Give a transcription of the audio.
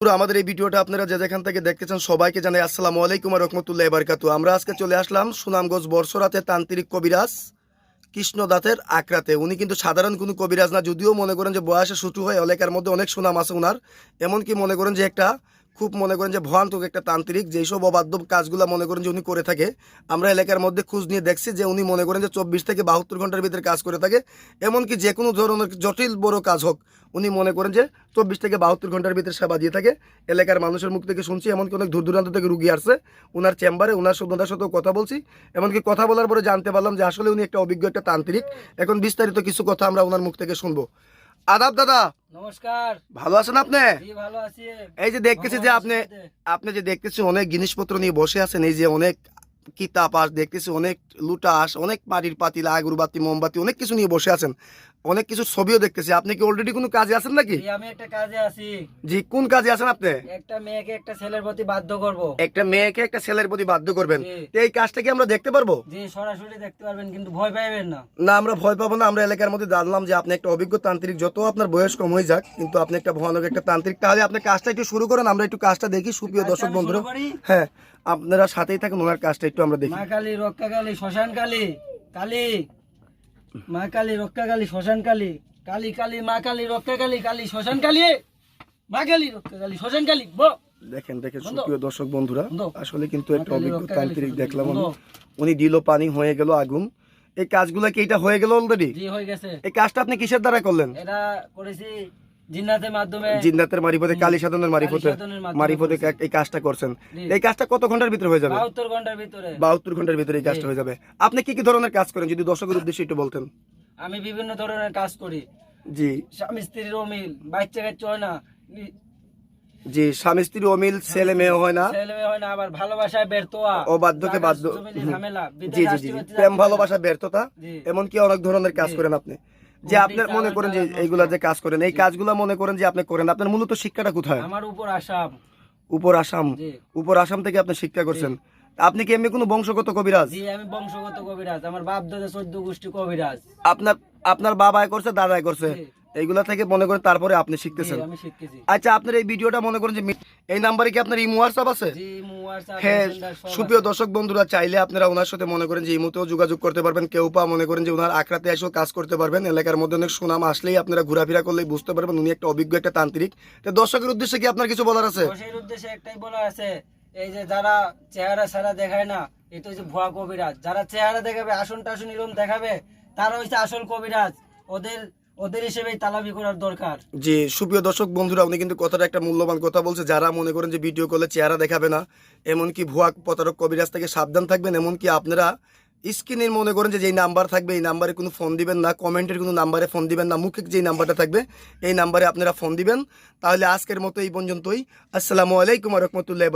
আমাদের এই ভিডিওটা আপনারা যে যেখান থেকে দেখতেছেন সবাইকে জানাই আসসালামু আলাইকুম রহমতুল্লাহ বারকাতু আমরা আজকে চলে আসলাম সুনামগঞ্জ বর্ষরাতে তান্ত্রিক কবিরাজ কৃষ্ণদাতের আকরাতে উনি কিন্তু সাধারণ কোনো কবিরাজ না, যদিও মনে করেন যে বয়সে শুটু হয় এলাকার মধ্যে অনেক সুনাম আছে ওনার এমনকি মনে করেন যে একটা খুব মনে করেন যে ভয়ানক একটা তান্ত্রিক যেসব অবাধ্য কাজগুলো মনে করেন যে উনি করে থাকে। আমরা এলাকার মধ্যে খোঁজ নিয়ে দেখছি যে উনি মনে করেন যে চব্বিশ থেকে বাহাত্তর ঘণ্টার ভিতরে কাজ করে থাকে। এমনকি যে কোনো ধরনের জটিল বড় কাজ হোক, উনি মনে করেন যে চব্বিশ থেকে বাহাত্তর ঘণ্টার ভিতরে সেবা দিয়ে থাকে। এলাকার মানুষের মুখ থেকে শুনছি এমনকি অনেক দূর দূরান্ত থেকে রুগী আসছে। ওনার চেম্বারে ওনার ওনার সাথেও কথা বলছি। এমনকি কথা বলার পরে জানতে পারলাম যে আসলে উনি একটা অভিজ্ঞ একটা তান্ত্রিক। এখন বিস্তারিত কিছু কথা আমরা ওনার মুখ থেকে শুনব। আদাব দাদা। নমস্কার। ভালো আছেন আপনি? ভালো আছি। এই যে দেখতেছি যে আপনি আপনি যে দেখতেছি অনেক জিনিসপত্র নিয়ে বসে আছেন এই যে অনেক কিতাব আস দেখতেছি অনেক লুটা আস অনেক মাটির পাতিল আগরবাতি মোমবাতি অনেক কিছু নিয়ে বসে আছেন। অনেক কিছু ছবিও দেখতেছি। আপনি কি অলরেডি কোনো কাজে আছেন নাকি? আমি একটা কাজে আছি। জি কোন কাজে আছেন আপনি? একটা মেয়েকে একটা ছেলের প্রতি বাধ্য করব। একটা মেয়েকে একটা ছেলের প্রতি বাধ্য করবেন। এই কাজটা কি আমরা দেখতে পারব? জি সরাসরি দেখতে পারবেন কিন্তু ভয় পাইবেন না। না আমরা ভয় পাবো না। আমরা এলাকার মধ্যে জানলাম যে আপনি একটা অভিজ্ঞ তান্ত্রিক। যত আপনার বয়স কম হয়ে যাক কিন্তু আপনি একটা ভয়ানক একটা তান্ত্রিক। তাহলে আপনি কাজটা একটু শুরু করেন আমরা একটু কাজটা দেখি। সুপ্রিয় দর্শক বন্ধুরা হ্যাঁ আপনারা সাথেই থাকুন ওনার কাজটা একটু আমরা দেখি। মা কালী রক্ষা কালী শ্মশান কালী কালী। মা কালী রক্ষা কালী শ্মশান কালী। কালী কালী মা কালী রক্ষা কালী কালী শ্মশান কালী। মা কালী রক্ষা কালী শ্মশান কালী। ব। দেখেন দেখেন। সুপ্রিয় দর্শক বন্ধুরা আসলে কিন্তু একটা অভিজ্ঞ তান্ত্রিক দেখলাম আমি। উনি দিল পানি হয়ে গেল আগুন। এই কাজগুলো কি এটা হয়ে গেল অলরেডি জি হয়ে গেছে। এই কাজটা আপনি কিসের দ্বারা করলেন? এটা করেছি জিন্নাতের মাধ্যমে জিন্নাতের মারিফতে কালী সাধনের মারিফতে মারিফতে এই কাজটা করছেন। এই কাজটা কত ঘণ্টার ভিতরে হয়ে যাবে? বাহাত্তর ঘণ্টার ভিতরে। বাহাত্তর ঘণ্টার ভিতরে এই কাজটা হয়ে যাবে। আপনি কি কি ধরনের কাজ করেন যদি দর্শকের উদ্দেশ্যে একটু বলতেন? আমি বিভিন্ন ধরনের কাজ করি। জি। স্বামী স্ত্রীর অমিল বাচ্চা কাচ্চা হয় না। জি স্বামী স্ত্রী অমিল ছেলে মেয়ে হয় না। ছেলে মেয়ে হয় না আবার ভালোবাসায় ব্যর্থ হওয়া, অবাধ্যকে বাধ্য জি জি জি। প্রেম ভালোবাসা ব্যর্থতা অনেক ধরনের কাজ করেন আপনি। যে আপনার মনে করেন যে এইগুলা যে কাজ করেন এই কাজগুলো মনে করেন যে আপনি করেন আপনার মূলত শিক্ষাটা কোথায়? আমার উপর আসাম। উপর আসাম। উপর আসাম থেকে আপনি শিক্ষা করছেন। আপনি কি এমনি কোনো বংশগত কবিরাজ? জি আমি বংশগত কবিরাজ। আমার বাপ দাদা চোদ্দ গোষ্ঠী কবিরাজ। আপনার আপনার বাবাই করছে দাদাই করছে। এইগুলা থেকে মনে করেন তারপরে আপনি শিখতেছেন। আচ্ছা আপনার এই ভিডিওটা মনে করেন যে এই নাম্বারে কি আপনার ইমো হোয়াটসঅ্যাপ আছে? হ্যাঁ সুপ্রিয় দর্শক বন্ধুরা চাইলে আপনারা ওনার সাথে মনে করেন যে ইমোতেও যোগাযোগ করতে পারবেন। কেউ পা মনে করেন যে ওনার আখড়াতে এসেও কাজ করতে পারবেন। এলাকার মধ্যে অনেক সুনাম আসলেই আপনারা ঘোরাফেরা করলেই বুঝতে পারবেন উনি একটা অভিজ্ঞ একটা তান্ত্রিক। তো দর্শকের উদ্দেশ্যে কি আপনার কিছু বলার আছে? উদ্দেশ্যে একটাই বলা আছে এই যে যারা চেহারা সারা দেখায় না এটা হচ্ছে ভুয়া কবিরাজ। যারা চেহারা দেখাবে আসন টাসন এরকম দেখাবে তারা হচ্ছে আসল কবিরাজ। ওদের ওদের হিসেবেই তালাবি করার দরকার। যে সুপ্রিয় দর্শক বন্ধুরা, উনি কিন্তু কথাটা একটা মূল্যবান কথা বলছে। যারা মনে করেন যে ভিডিও করলে চেহারা দেখাবে না, এমনকি ভুয়া প্রতারক কবিরাজ থেকে সাবধান থাকবেন, এমনকি আপনারা স্ক্রিনের মনে করেন যে যেই নাম্বার থাকবে, এই নাম্বারে কোনো ফোন দিবেন না, কমেন্টের কোনো নাম্বারে ফোন দিবেন না, মুখে যেই নাম্বারটা থাকবে, এই নাম্বারে আপনারা ফোন দিবেন। তাহলে আজকের মতো এই পর্যন্তই। আসসালামু আলাইকুম রহমতুল্লাহ